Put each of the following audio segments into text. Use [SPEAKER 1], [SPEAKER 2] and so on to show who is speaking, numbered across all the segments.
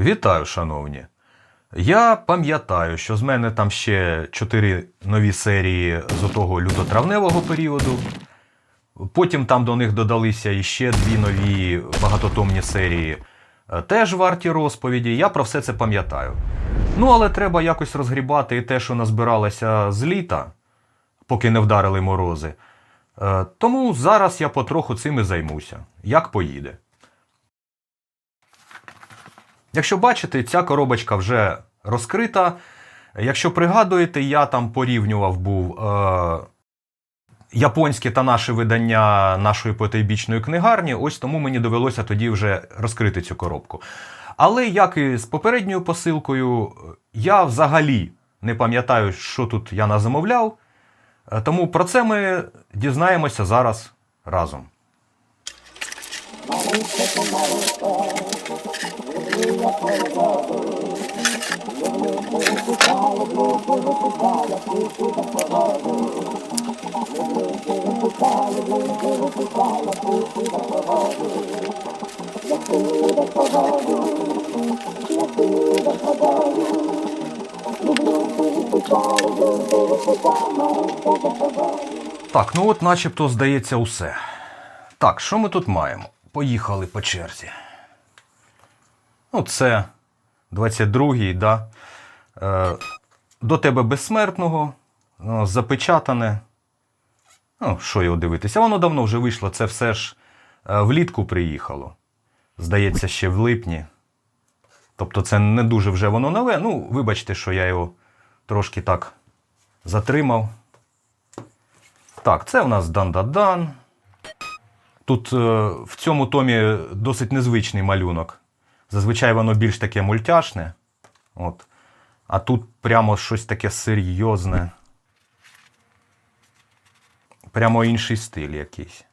[SPEAKER 1] Вітаю, шановні. Я пам'ятаю, що з мене там ще чотири нові серії з отого лютотравневого періоду. Потім там до них додалися іще дві нові багатотомні серії, е, теж варті розповіді. Я про все це пам'ятаю. Ну, але треба якось розгрібати і те, що назбиралося з літа, поки не вдарили морози. Е, Тому зараз я потроху цим і займуся, як поїде. Якщо бачите, ця коробочка вже розкрита. Якщо пригадуєте, я там порівнював був е, японське та наше видання нашої потойбічної книгарні. Ось тому мені довелося тоді вже розкрити цю коробку. Але як і з попередньою посилкою, я взагалі не пам'ятаю, що тут я назамовляв. Е, Тому про це ми дізнаємося зараз разом. Так, ну от начебто здається усе. Так, що ми тут маємо? Поїхали по черзі. Ну, це 22-й, да. Е, до тебе безсмертного, ну, запечатане. Ну, що його дивитися? Воно давно вже вийшло, це все ж е, влітку приїхало. Здається, ще в липні. Тобто це не дуже вже воно нове. Ну, вибачте, що я його трошки так затримав. Так, це у нас дан-да-дан. Тут е, в цьому томі досить незвичний малюнок. Зазвичай воно більш таке мультяшне. От. А тут прямо щось таке серйозне. Прямо інший стиль якийсь.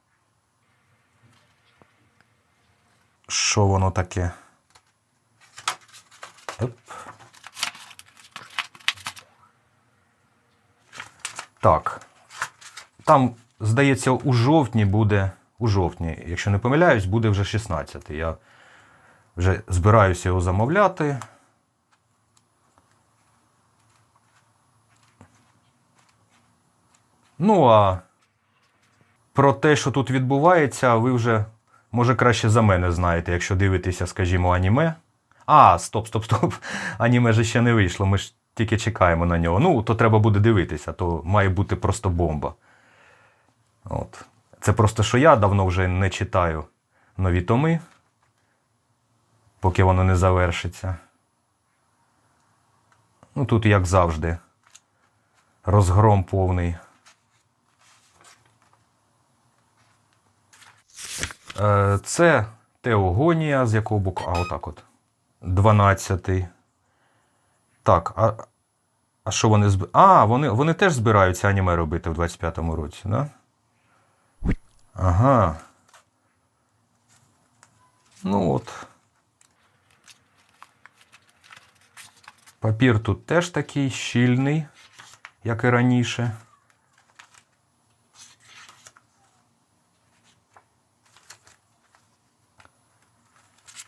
[SPEAKER 1] Що воно таке? Оп. Так. Там, здається, у жовтні буде. У жовтні, якщо не помиляюсь, буде вже 16. Я вже збираюся його замовляти. Ну, а про те, що тут відбувається, ви вже, може, краще за мене знаєте, якщо дивитеся, скажімо, аніме. А, стоп, стоп, стоп. Аніме же ще не вийшло. Ми ж тільки чекаємо на нього. Ну, то треба буде дивитися, то має бути просто бомба. От. Це просто що я давно вже не читаю нові томи, поки воно не завершиться. Ну, тут, як завжди, розгром повний. Е, Це Теогонія, з якого боку. А, отак от. 12-й. Так, а, а що вони зб... А, вони, вони теж збираються аніме робити в 25-му році, да? Ага. Ну от. Папір тут теж такий щільний, як і раніше.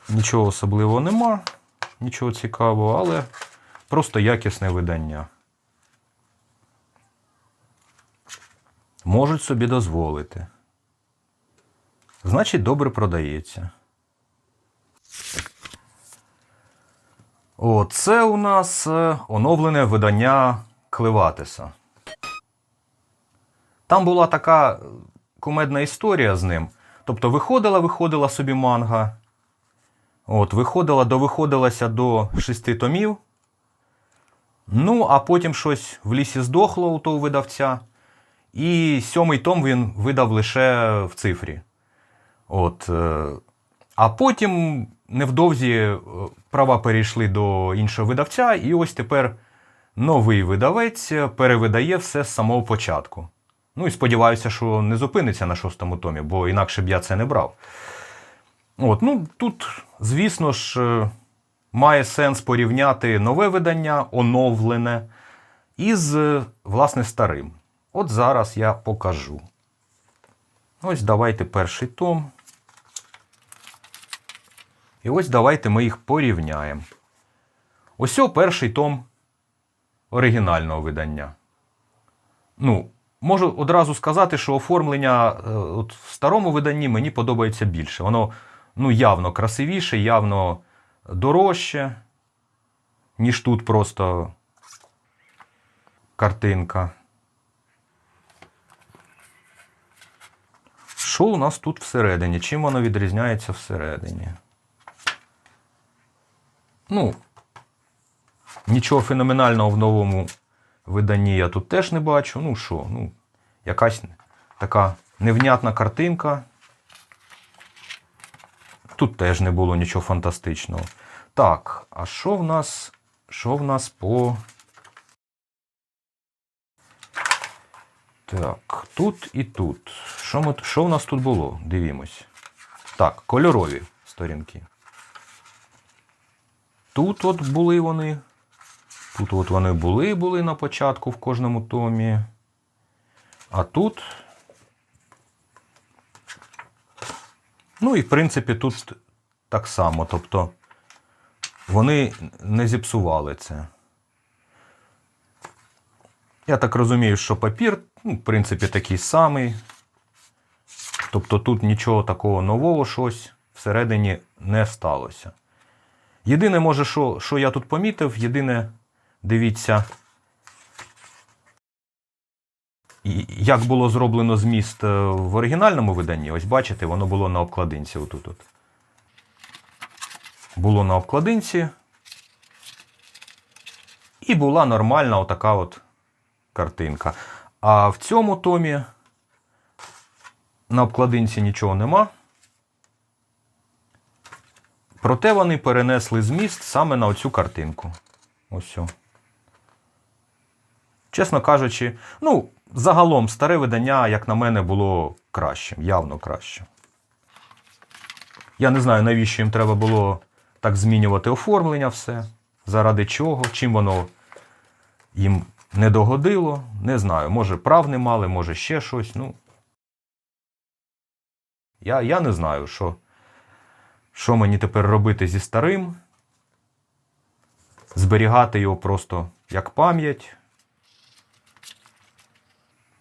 [SPEAKER 1] Нічого особливого нема, нічого цікавого, але просто якісне видання. Можуть собі дозволити. Значить, добре продається. О, це у нас е, оновлене видання Клеватиса. Там була така е, кумедна історія з ним. Тобто виходила, виходила собі манга. От, виходила, довиходилася до шести томів. Ну, а потім щось в лісі здохло у того видавця. І сьомий том він видав лише в цифрі. От, е, а потім невдовзі е, права перейшли до іншого видавця, і ось тепер новий видавець перевидає все з самого початку. Ну і сподіваюся, що не зупиниться на шостому томі, бо інакше б я це не брав. От, ну, тут, звісно ж, е, має сенс порівняти нове видання, оновлене, із, е, власне, старим. От зараз я покажу. Ось давайте перший том. І ось давайте ми їх порівняємо. Ось перший том оригінального видання. Ну, можу одразу сказати, що оформлення е, от в старому виданні мені подобається більше. Воно ну, явно красивіше, явно дорожче, ніж тут просто картинка. Що у нас тут всередині? Чим воно відрізняється всередині? Ну, нічого феноменального в новому виданні я тут теж не бачу. Ну що, ну, якась така невнятна картинка. Тут теж не було нічого фантастичного. Так, а що в нас? Що в нас по. Так, тут і тут. Що, ми, що в нас тут було? Дивімось. Так, кольорові сторінки. Тут от були вони. Тут от вони були, були на початку в кожному томі. А тут. Ну і в принципі тут так само. Тобто вони не зіпсували це. Я так розумію, що папір, ну, в принципі, такий самий. Тобто тут нічого такого нового щось всередині не сталося. Єдине, може, що, що я тут помітив, єдине, дивіться, як було зроблено зміст е, в оригінальному виданні. Ось бачите, воно було на обкладинці. Отут. -от. Було на обкладинці. І була нормальна отака от картинка. А в цьому томі на обкладинці нічого нема. Проте вони перенесли зміст саме на оцю картинку. Ось. Чесно кажучи, ну, загалом старе видання, як на мене, було кращим, явно кращим. Я не знаю, навіщо їм треба було так змінювати оформлення все. Заради чого, чим воно їм не догодило. Не знаю, може прав не мали, може ще щось. Ну, я, я не знаю, що, що мені тепер робити зі старим. Зберігати його просто як пам'ять.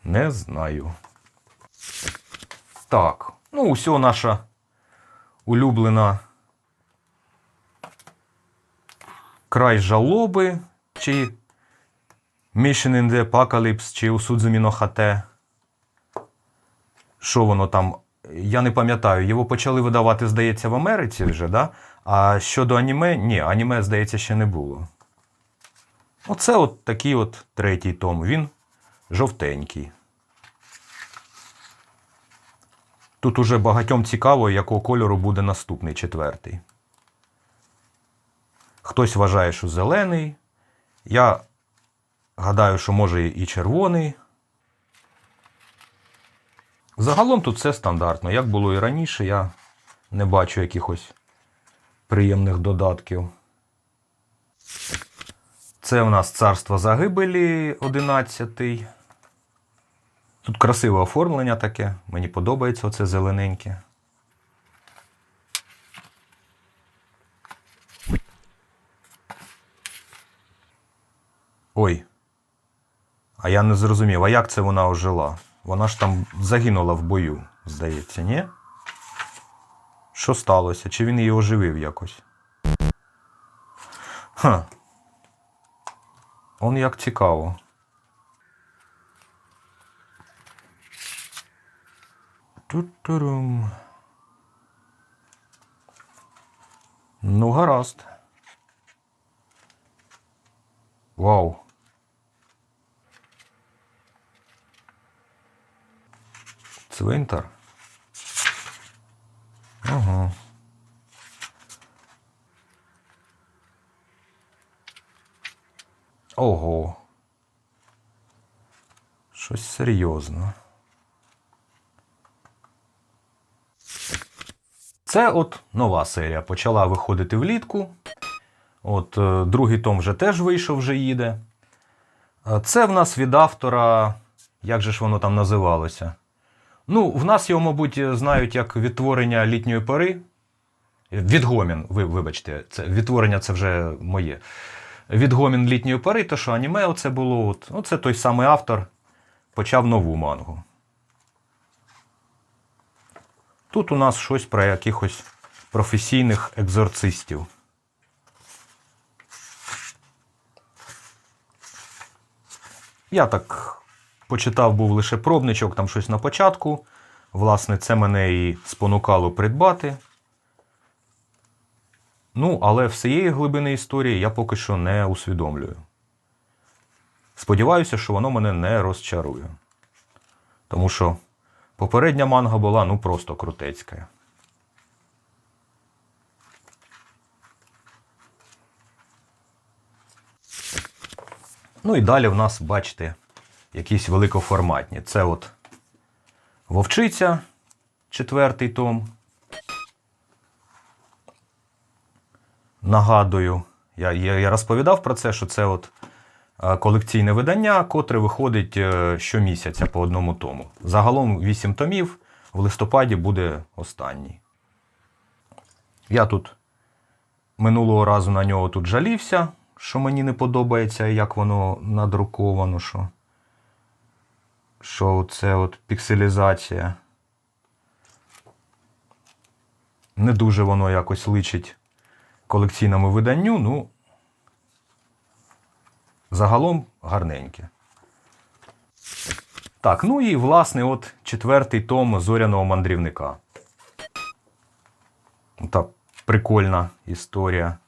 [SPEAKER 1] Не знаю. Так, ну, усього наша улюблена край жалоби, чи Mission in the Apocalypse, чи у Судзуміно Хате. Що воно там? Я не пам'ятаю. Його почали видавати, здається, в Америці вже, да? А щодо аніме, ні, аніме, здається, ще не було. Оце от такий от третій том. Він жовтенький. Тут уже багатьом цікаво, якого кольору буде наступний четвертий. Хтось вважає, що зелений. Я гадаю, що може і червоний. Загалом тут все стандартно. Як було і раніше, я не бачу якихось приємних додатків. Це у нас царство загибелі 11. Тут красиве оформлення таке. Мені подобається оце зелененьке. Ой. А я не зрозумів, а як це вона ожила? Вона ж там загинула в бою, здається, ні? Що сталося? Чи він її оживив якось? Ха. Он як цікаво. Ту-турум. Ну, гаразд. Вау. Цвинтар. Ага. Ого. Щось серйозно. Це от нова серія почала виходити влітку. От е, другий том вже теж вийшов, вже їде. Е, Це в нас від автора, як же ж воно там називалося? Ну, в нас його, мабуть, знають як відтворення літньої пори. Відгомін, ви, вибачте, це відтворення це вже моє. Відгомін літньої пори, то що аніме оце було. От, оце той самий автор почав нову мангу. Тут у нас щось про якихось професійних екзорцистів. Я так почитав, був лише пробничок, там щось на початку. Власне, це мене і спонукало придбати. Ну, але всієї глибини історії я поки що не усвідомлюю. Сподіваюся, що воно мене не розчарує. Тому що попередня манга була ну просто крутецька. Ну і далі в нас, бачите, якісь великоформатні. Це от Вовчиця, четвертий том. Нагадую, я, я, розповідав про це, що це от е, колекційне видання, котре виходить е, щомісяця по одному тому. Загалом 8 томів, в листопаді буде останній. Я тут минулого разу на нього тут жалівся, що мені не подобається, як воно надруковано, що, що це от пікселізація. Не дуже воно якось личить колекційному виданню, ну, загалом гарненьке. Так, ну і власне, от четвертий том зоряного мандрівника. Та прикольна історія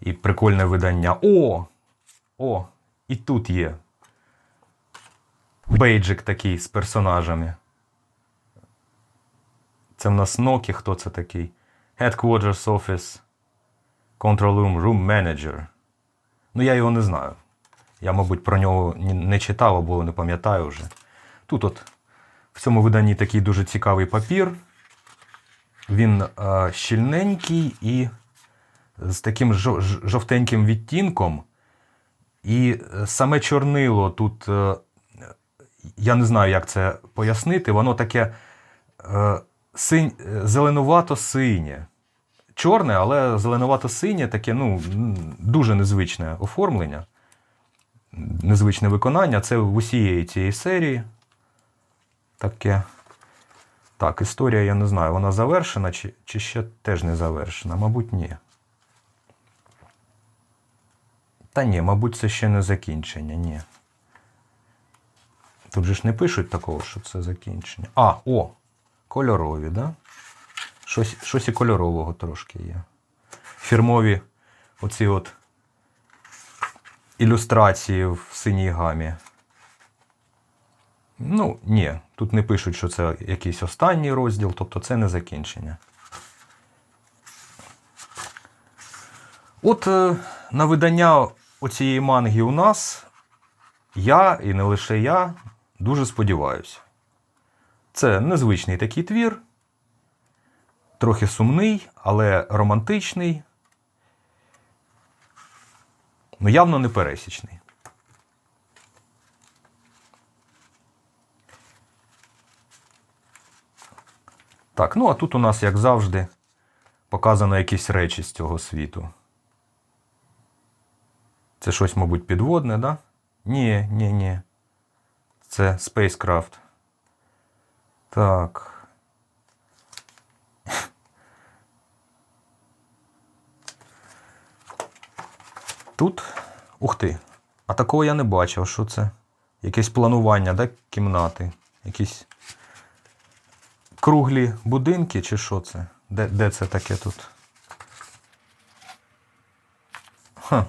[SPEAKER 1] і прикольне видання. О! О! І тут є. Бейджик такий з персонажами. Це в нас Нокі, хто це такий? Headquarters Office. Control Room Room Manager. Ну, я його не знаю. Я, мабуть, про нього не читав або не пам'ятаю вже. Тут от в цьому виданні такий дуже цікавий папір. Він е, щільненький і з таким жовтеньким відтінком. І е, саме чорнило тут, е, я не знаю, як це пояснити, воно таке е, синь, е, зеленувато-синє. Чорне, але зеленувато-синє, таке ну, дуже незвичне оформлення, незвичне виконання. Це в усієї цієї серії. Таке. Так, історія, я не знаю, вона завершена чи, чи ще теж не завершена? Мабуть, ні. Та ні, мабуть, це ще не закінчення, ні. Тут же ж не пишуть такого, що це закінчення. А, о! Кольорові, да? Щось, щось і кольорового трошки є. Фірмові оці от ілюстрації в синій гамі. Ну, ні, тут не пишуть, що це якийсь останній розділ, тобто це не закінчення. От е, на видання оцієї манги у нас я і не лише я дуже сподіваюся. Це незвичний такий твір, трохи сумний, але романтичний. Ну, явно не пересічний. Так, ну а тут у нас, як завжди, показано якісь речі з цього світу. Це щось, мабуть, підводне, да? Ні, ні, ні. Це Spacecraft. Так. Тут. Ух ти. А такого я не бачив. Що це? Якесь планування, да, кімнати. Якісь круглі будинки, чи що це? Де, де це таке тут? Ха.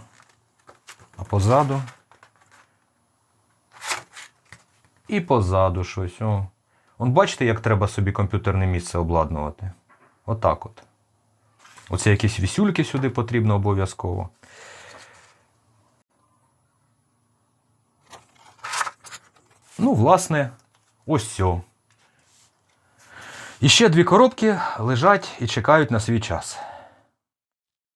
[SPEAKER 1] А позаду. І позаду щось. О. Он бачите, як треба собі комп'ютерне місце обладнувати? Отак от. Оце якісь вісюльки сюди потрібно обов'язково. Ну, власне, ось все. І ще дві коробки лежать і чекають на свій час.